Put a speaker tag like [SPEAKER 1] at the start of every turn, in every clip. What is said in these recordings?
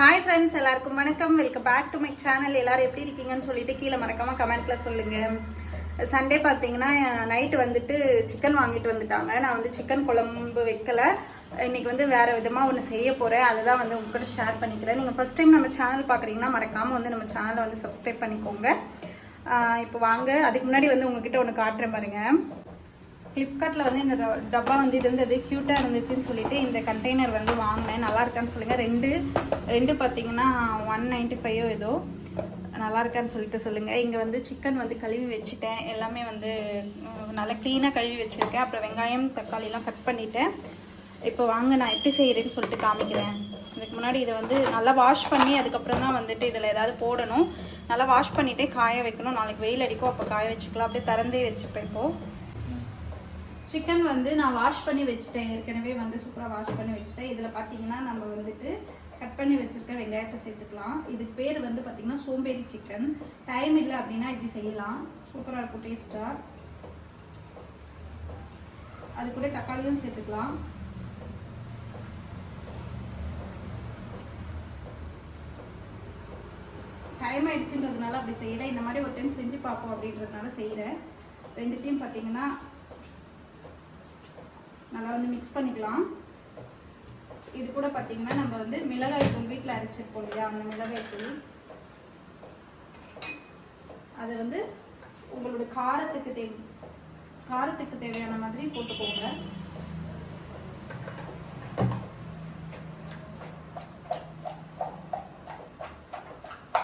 [SPEAKER 1] Hi friends எல்லாருக்கும் வணக்கம். Welcome back to my channel எல்லாரும் எப்படி இருக்கீங்கன்னு சொல்லிட்டு கீழே மறக்காம கமெண்ட்ல சொல்லுங்க. சண்டே பார்த்தீங்கன்னா நைட்டு வந்துட்டு சிக்கன் வாங்கிட்டு வந்துட்டாங்க. நான் வந்து சிக்கன் குழம்பு வைக்கல. இன்னைக்கு வந்து வேற விதமா ஒன்று செய்ய போறேன். அதை தான் வந்து உங்ககிட்ட ஷேர் பண்ணிக்கிறேன். நீங்கள் ஃபர்ஸ்ட் டைம் நம்ம சேனல் பார்க்குறீங்கன்னா மறக்காம வந்து நம்ம சேனலை வந்து சப்ஸ்கிரைப் பண்ணிக்கோங்க. இப்போ வாங்க. அதுக்கு முன்னாடி வந்து உங்ககிட்ட ஒன்று காட்டுறேன் பாருங்க. ஃப்ளிப்கார்ட்டில் வந்து இந்த டப்பா வந்து இருந்தது. க்யூட்டாக இருந்துச்சுன்னு சொல்லிட்டு இந்த கண்டெய்னர் வந்து வாங்கினேன். நல்லா இருக்கான்னு சொல்லுங்கள் ரெண்டு ரெண்டு பார்த்தீங்கன்னா ஒன் நைன்ட்டி ஃபைவோ ஏதோ. நல்லா இருக்கான்னு சொல்லிட்டு சொல்லுங்கள் இங்கே வந்து சிக்கன் வந்து கழுவி வச்சுட்டேன். எல்லாமே வந்து நல்லா க்ளீனாக கழுவி வச்சுருக்கேன். அப்புறம் வெங்காயம் தக்காளிலாம் கட் பண்ணிவிட்டேன் இப்போ வாங்க நான் எப்படி செய்கிறேன்னு சொல்லிட்டு காமிக்கிறேன். இதுக்கு முன்னாடி இதை வந்து நல்லா வாஷ் பண்ணி அதுக்கப்புறம் தான் வந்துட்டு இதில் ஏதாவது போடணும். நல்லா வாஷ் பண்ணிவிட்டே காய வைக்கணும். நாளைக்கு வெயில் அடிக்கும் அப்போ காய வச்சுக்கலாம். அப்படியே திறந்தே வச்சுப்பேன் இப்போது சிக்கன் வந்து நான் வாஷ் பண்ணி வச்சுட்டேன். ஏற்கனவே வந்து சூப்பராக வாஷ் பண்ணி வச்சுட்டேன். இதில் பார்த்தீங்கன்னா நம்ம வந்துட்டு கட் பண்ணி வச்சுருக்க வெங்காயத்தை சேர்த்துக்கலாம். இதுக்கு பேர் வந்து பார்த்திங்கன்னா சோம்பேறி சிக்கன் டைம் இல்லை அப்படின்னா இப்படி செய்யலாம். சூப்பராக இருக்கும் டேஸ்ட்டாக அது கூட தக்காளியும் சேர்த்துக்கலாம். டைம் ஆயிடுச்சுன்றதுனால அப்படி செய்யலை. இந்த மாதிரி ஒரு டைம் செஞ்சு பார்ப்போம் அப்படின்றதுனால செய்கிறேன் ரெண்டுத்தையும் பார்த்தீங்கன்னா நல்லா வந்து மிக்ஸ் பண்ணிக்கலாம். இது கூட பார்த்தீங்கன்னா நம்ம வந்து மிளகாய் தூள் வீட்டில் அரைச்சிருப்போம் இல்லையா? அந்த மிளகாய் தூள். அது வந்து உங்களோட காரத்துக்கு தே காரத்துக்கு தேவையான மாதிரி போட்டுக்கோங்க.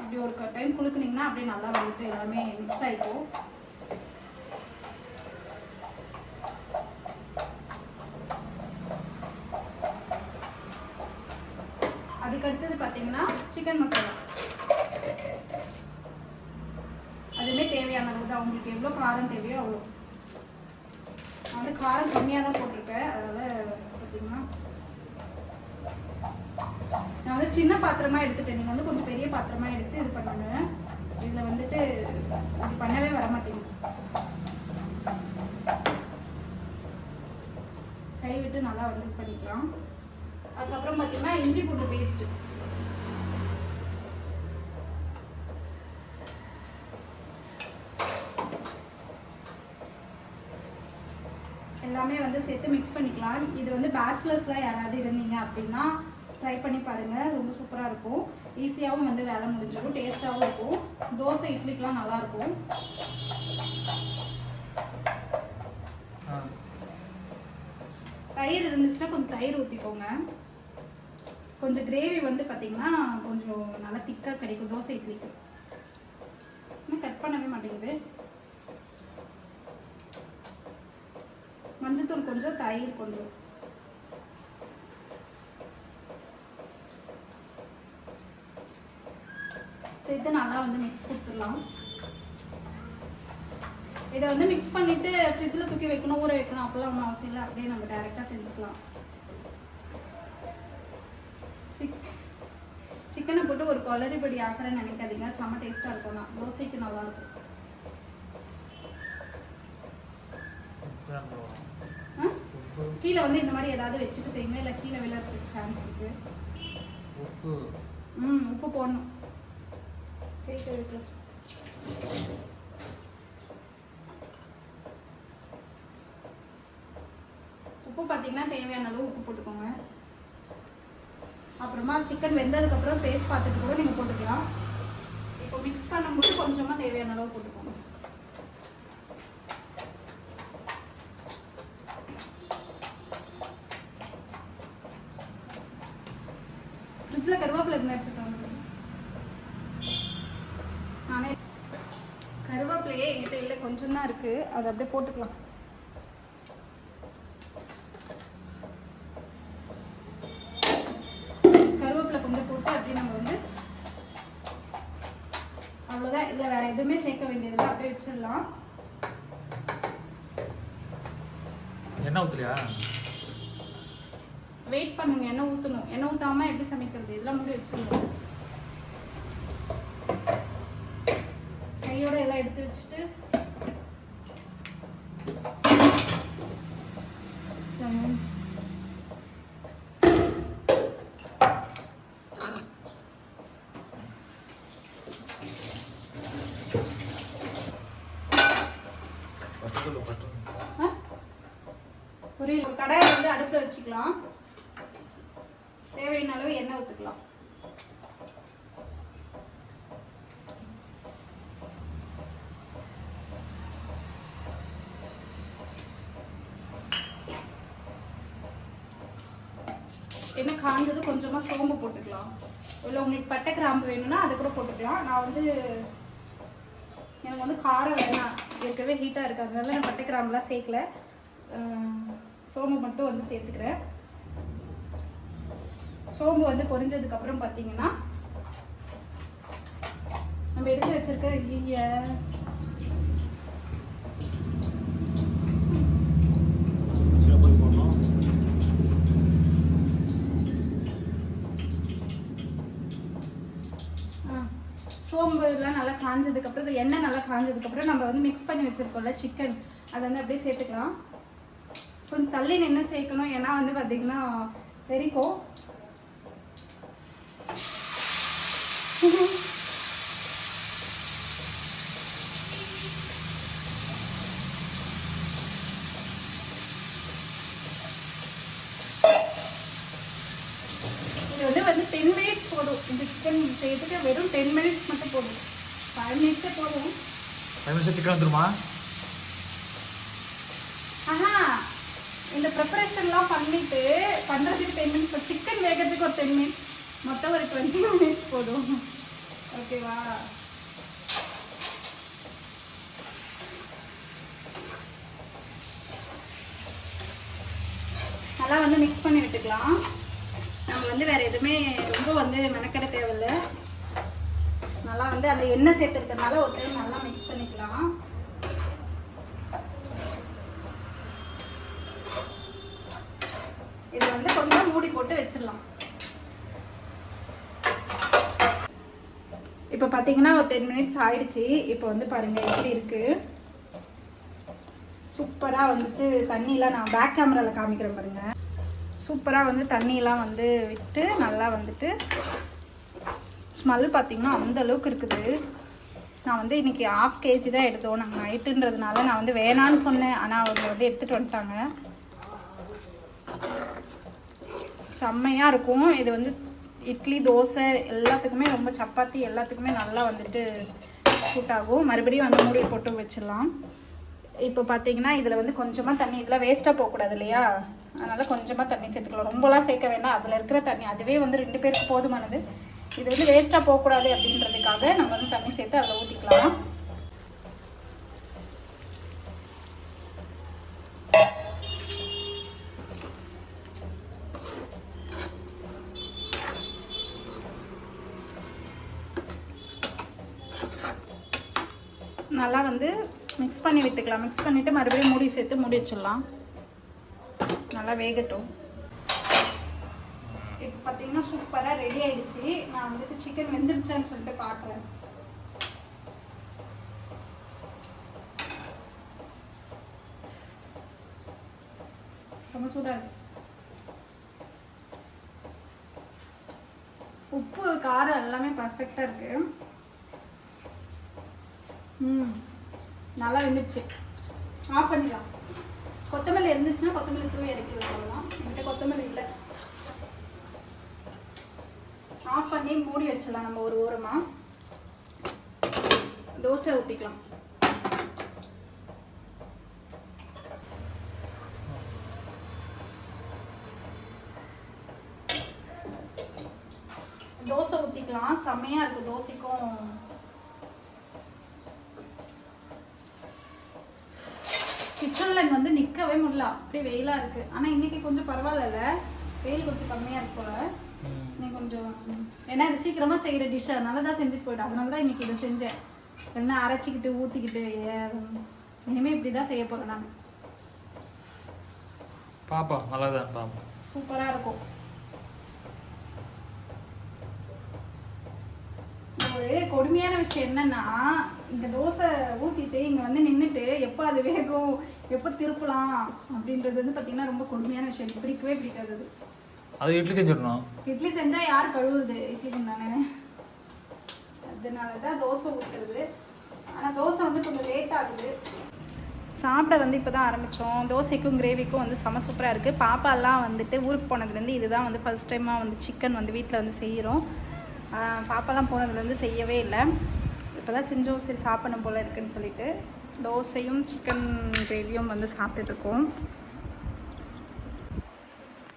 [SPEAKER 1] இப்படி ஒரு டைம் குலுக்குனீங்கன்னா அப்படியே நல்லா வந்துட்டு எல்லாமே மிக்ஸ் ஆகிக்கும் அதுக்கு அடுத்தது பார்த்தீங்கன்னா சிக்கன் மசாலா. அதுவுமே தேவையான அளவு தான். உங்களுக்கு எவ்வளோ காரம் தேவையோ அவ்வளோ நான் வந்து காரம் கம்மியாக தான் போட்டிருக்கேன். அதனால் பார்த்தீங்கன்னா நான் வந்து சின்ன பாத்திரமா எடுத்துட்டேன். நீங்கள் வந்து கொஞ்சம் பெரிய பாத்திரமா எடுத்து இது பண்ணுங்க. இதில் வந்துட்டு இப்படி பண்ணவே வர மாட்டேங்குது. கை விட்டு நல்லா வந்து இது பண்ணிக்கலாம். அதுக்கப்புறம் பார்த்தீங்கன்னா இஞ்சி பூண்டு பேஸ்ட்டு எல்லாமே வந்து சேர்த்து மிக்ஸ் பண்ணிக்கலாம். இது வந்து பேச்சுலர்ஸ்லாம் யாராவது இருந்தீங்க அப்படின்னா ட்ரை பண்ணி பாருங்கள் ரொம்ப சூப்பராக இருக்கும். ஈஸியாகவும் வந்து வேலை முடிஞ்சிடும். டேஸ்ட்டாகவும் இருக்கும். தோசை இட்லிக்கெலாம் நல்லாயிருக்கும் தயிர் இருந்துச்சுன்னா கொஞ்சம் தயிர் ஊற்றிக்கோங்க கொஞ்சம் கிரேவி வந்து பார்த்தீங்கன்னா கொஞ்சம் நல்லா திக்காக கிடைக்கும். தோசை இட்லிக்கு. இன்னும் கட் பண்ணவே மாட்டேங்குது. மஞ்சத்தூள் கொஞ்சம் தயிர் கொஞ்சம். சேர்த்து நல்லா வந்து மிக்ஸ் கொடுத்துடலாம். இதை வந்து மிக்ஸ் பண்ணிட்டு ஃப்ரிட்ஜில் தூக்கி வைக்கணும் ஊற வைக்கணும். அப்போல்லாம் ஒன்றும் அவசியம் இல்லை. அப்படியே நம்ம டேரெக்டாக செஞ்சுக்கலாம். சிக் சிக்கனை போட்டு ஒரு கொலரிபடி ஆக்குறேன்னு நினைக்காதீங்க. செம்ம டேஸ்ட்டாக இருக்கும் நான் தோசைக்கு நல்லாயிருக்கும் கீழே வந்து இந்த மாதிரி ஏதாவது வச்சுட்டு செய்யுங்க இல்லை கீழே விழறதுக்கு சான்ஸ் இருக்கு?
[SPEAKER 2] உப்பு.
[SPEAKER 1] ம் உப்பு போடணும். உப்பு பார்த்தீங்கன்னா தேவையான அளவு உப்பு போட்டுக்கோங்க. அப்புறமா சிக்கன் வெந்ததுக்கப்புறம் டேஸ்ட் பார்த்துட்டு கூட நீங்கள் போட்டுக்கலாம். இப்போ மிக்ஸ் பண்ணும்போது கொஞ்சமாக தேவையான அளவு போட்டுக்கோங்க ஃப்ரிட்ஜில் கருவேப்பிலை இருந்தால் எடுத்துட்டு வாங்க நானே கருவேப்பிலையே என்கிட்ட இல்லை கொஞ்சம் தான் இருக்குது அதை அப்படியே போட்டுக்கலாம். கருவேப்பிலை கொஞ்சம் போட்டு அப்படியே நம்ம வந்து அவ்வளோதான் இதில் வேற எதுவுமே சேர்க்க வேண்டியதில்லை. அப்படியே வச்சிடலாம்.
[SPEAKER 2] எண்ணெய் ஊத்துறியா?
[SPEAKER 1] வெயிட் பண்ணுங்க. எண்ணெய் ஊற்றணும் எண்ணெய் ஊற்றாம எப்படி சமைக்கிறது? இதெல்லாம் முடி வச்சுக்கணும் கையோட எல்லாம் எடுத்து வச்சுட்டு புரியல. ஒரு கடாயை வந்து அடுப்பில் வச்சுக்கலாம். தேவையான அளவு எண்ணெய் ஊற்றுக்கலாம் என்ன காஞ்சது கொஞ்சமாக சோம்பு போட்டுக்கலாம். இல்லை உங்களுக்கு பட்டை கிராம்பு வேணும்னா அது கூட போட்டுக்கலாம். நான் வந்து எனக்கு வந்து காரம் வேணாம். ஏற்கனவே ஹீட்டாக இருக்கு. அதனால நான் பட்டை கிராம்புலாம் சேர்க்கல. சோம்பு மட்டும் வந்து சேர்த்துக்கிறேன். சோம்பு வந்து பொரிஞ்சதுக்கப்புறம் பார்த்தீங்கன்னா நம்ம எடுத்து வச்சிருக்க ஈய சோம்பு எல்லாம் நல்லா காஞ்சதுக்கப்புறம் இது எண்ணெய் நல்லா காஞ்சதுக்கப்புறம் நம்ம வந்து மிக்ஸ் பண்ணி வச்சிருக்கோம்ல சிக்கன் அதை வந்து அப்படியே சேர்த்துக்கலாம். கொஞ்சம் தள்ளி நின்று சேர்க்கணும். ஏன்னா வந்து பார்த்தீங்கன்னா வெறிக்கும். இது வந்து வந்து டென் மினிட்ஸ் போதும். இந்த சிக்கன் செய்யறதுக்கு வெறும் டென் மினிட்ஸ் மட்டும் போதும். ஃபைவ் மினிட்ஸே போதும்.
[SPEAKER 2] ஃபைவ் மினிட்ஸ் சிக்கன் வந்துருமா?
[SPEAKER 1] இந்த ப்ரிப்பரேஷன்லாம் பண்ணிட்டு பண்ணுறதுக்கு டென் மினிட்ஸ் இப்போ சிக்கன் வேகிறதுக்கு ஒரு டென் மினிட்ஸ் மொத்தம் ஒரு டுவெண்ட்டி மினிட்ஸ் போதும். ஓகேவா நல்லா வந்து மிக்ஸ் பண்ணி விட்டுக்கலாம். நம்ம வந்து வேறு எதுவுமே ரொம்ப வந்து மெனக்கெட தேவையில்ல. நல்லா வந்து அந்த எண்ணெய் சேர்த்துருக்கனால ஒரு டைம் நல்லா மிக்ஸ் பண்ணிக்கலாம். இது வந்து கொஞ்சம் மூடி போட்டு வச்சிடலாம். இப்போ பார்த்தீங்கன்னா ஒரு டென் மினிட்ஸ் ஆயிடுச்சு. இப்போ வந்து பாருங்க எப்படி இருக்கு? சூப்பராக வந்துட்டு தண்ணியெலாம் நான் பேக் கேமராவில் காமிக்கிறேன் பாருங்க. சூப்பராக வந்து தண்ணியெலாம் வந்து விட்டு நல்லா வந்துட்டு ஸ்மெல் பார்த்தீங்கன்னா அந்த அளவுக்கு இருக்குது. நான் வந்து இன்றைக்கி ஆஃப் கேஜி தான் எடுத்தோம். நாங்கள் நைட்டுன்றதுனால நான் வந்து வேணான்னு சொன்னேன். ஆனால் அவங்க வந்து எடுத்துகிட்டு வந்துட்டாங்க. செம்மையாக இருக்கும். இது வந்து இட்லி தோசை எல்லாத்துக்குமே ரொம்ப சப்பாத்தி எல்லாத்துக்குமே நல்லா வந்துட்டு சூட் ஆகும். மறுபடியும் வந்து மூடி போட்டு வச்சிடலாம். இப்போ பார்த்தீங்கன்னா இதில் வந்து கொஞ்சமாக தண்ணி இதெல்லாம் வேஸ்ட்டாக போகக்கூடாது இல்லையா? அதனால் கொஞ்சமாக தண்ணி சேர்த்துக்கலாம். ரொம்பலாம் சேர்க்க வேண்டாம். அதில் இருக்கிற தண்ணி அதுவே வந்து ரெண்டு பேருக்கு போதுமானது. இது வந்து வேஸ்ட்டாக போகக்கூடாது அப்படின்றதுக்காக நம்ம வந்து தண்ணி சேர்த்து அதில் ஊற்றிக்கலாம் நல்லா வந்து மிக்ஸ் பண்ணி விட்டுக்கலாம். மிக்ஸ் பண்ணிவிட்டு மறுபடியும் மூடி சேர்த்து மூடி வச்சிடலாம். நல்லா வேகட்டும். இப்போ பார்த்தீங்கன்னா சூப்பராக ரெடி ஆயிடுச்சு. நான் வந்துட்டு சிக்கன் வெந்துருச்சான்னு சொல்லிட்டு பார்க்குறேன் ரொம்ப சூடாக இருக்கு. உப்பு காரம் எல்லாமே பர்ஃபெக்டாக இருக்கு. ம். நல்லா வெந்துடுச்சு ஆஃப் பண்ணிடலாம். கொத்தமல்லி இருந்துச்சுன்னா கொத்தமல்லி தூவி இறக்கிடலாம் அவ்வளோதான் என்கிட்ட கொத்தமல்லி இல்லை. ஆஃப் பண்ணி மூடி வச்சிடலாம் நம்ம ஒரு ஓரமாக தோசை ஊற்றிக்கலாம் தோசை ஊற்றிக்கலாம் செம்மையாக இருக்குது தோசைக்கும் கிச்சனில் வந்து நிற்கவே முடியல. அப்படியே வெயிலாக இருக்குது ஆனால் இன்னைக்கு கொஞ்சம் பரவாயில்லல. வெயில் கொஞ்சம் கம்மியாக இருக்கு போல. இன்னைக்கு கொஞ்சம். ஏன்னா இது சீக்கிரமாக செய்கிற டிஷ் அதனால தான் செஞ்சுட்டு போயிட்டேன். அதனால தான் இன்னைக்கு இதை செஞ்சேன். இல்லைன்னா அரைச்சிக்கிட்டு ஊற்றிக்கிட்டு இனிமேல் இப்படி தான் செய்ய போகிறேன் நான்.
[SPEAKER 2] பாப்பா நல்லா தான் பாப்பா
[SPEAKER 1] சூப்பராக இருக்கும். ஒரு கொடுமையான விஷயம் என்னன்னா இந்த தோசை ஊத்திட்டு இங்க வந்து நின்னுட்டு எப்போ அது வேகும் எப்போ திருப்பலாம் அப்படின்றது வந்து பாத்தீங்கன்னா ரொம்ப கொடுமையான விஷயம். பிடிக்கவே பிடிக்காது அது.
[SPEAKER 2] அது இட்லி செஞ்சிடணும்.
[SPEAKER 1] இட்லி செஞ்சா யார் கழுவுறது? இட்லி குண்டானே அதனால தான் தோசை ஊற்றுறது ஆனால் தோசை வந்து கொஞ்சம் லேட் ஆகுது. சாப்பிட வந்து இப்போ தான் ஆரம்பித்தோம் தோசைக்கும் கிரேவிக்கும் வந்து செம சூப்பராக இருக்குது பாப்பாலாம் வந்துட்டு ஊருக்கு போனதுலேருந்து இதுதான் வந்து ஃபர்ஸ்ட் டைமாக வந்து சிக்கன் வந்து வீட்டில் வந்து செய்கிறோம் பாப்பாலாம் போனதுலேருந்து செய்யவே இல்லை. இப்போ தான் செஞ்சோம். சரி சாப்பிடணும் போல் இருக்குன்னு சொல்லிட்டு. தோசையும் சிக்கன் கிரேவியும் வந்து சாப்பிட்டுருக்கோம்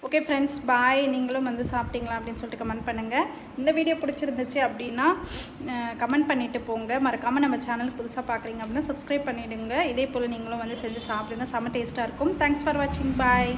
[SPEAKER 1] ஓகே ஃப்ரெண்ட்ஸ் பாய் நீங்களும் வந்து சாப்பிட்டீங்களா அப்படின்னு சொல்லிட்டு கமெண்ட் பண்ணுங்கள் இந்த வீடியோ பிடிச்சிருந்துச்சு அப்படின்னா கமெண்ட் பண்ணிவிட்டு போங்க. மறக்காமல் நம்ம சேனல் புதுசாக பார்க்குறீங்க அப்படின்னா சப்ஸ்கிரைப் பண்ணிவிடுங்க இதே போல் நீங்களும் வந்து செஞ்சு சாப்பிடுங்க. செம்ம டேஸ்ட்டாக இருக்கும். தேங்க்ஸ் ஃபார் வாட்சிங் பாய்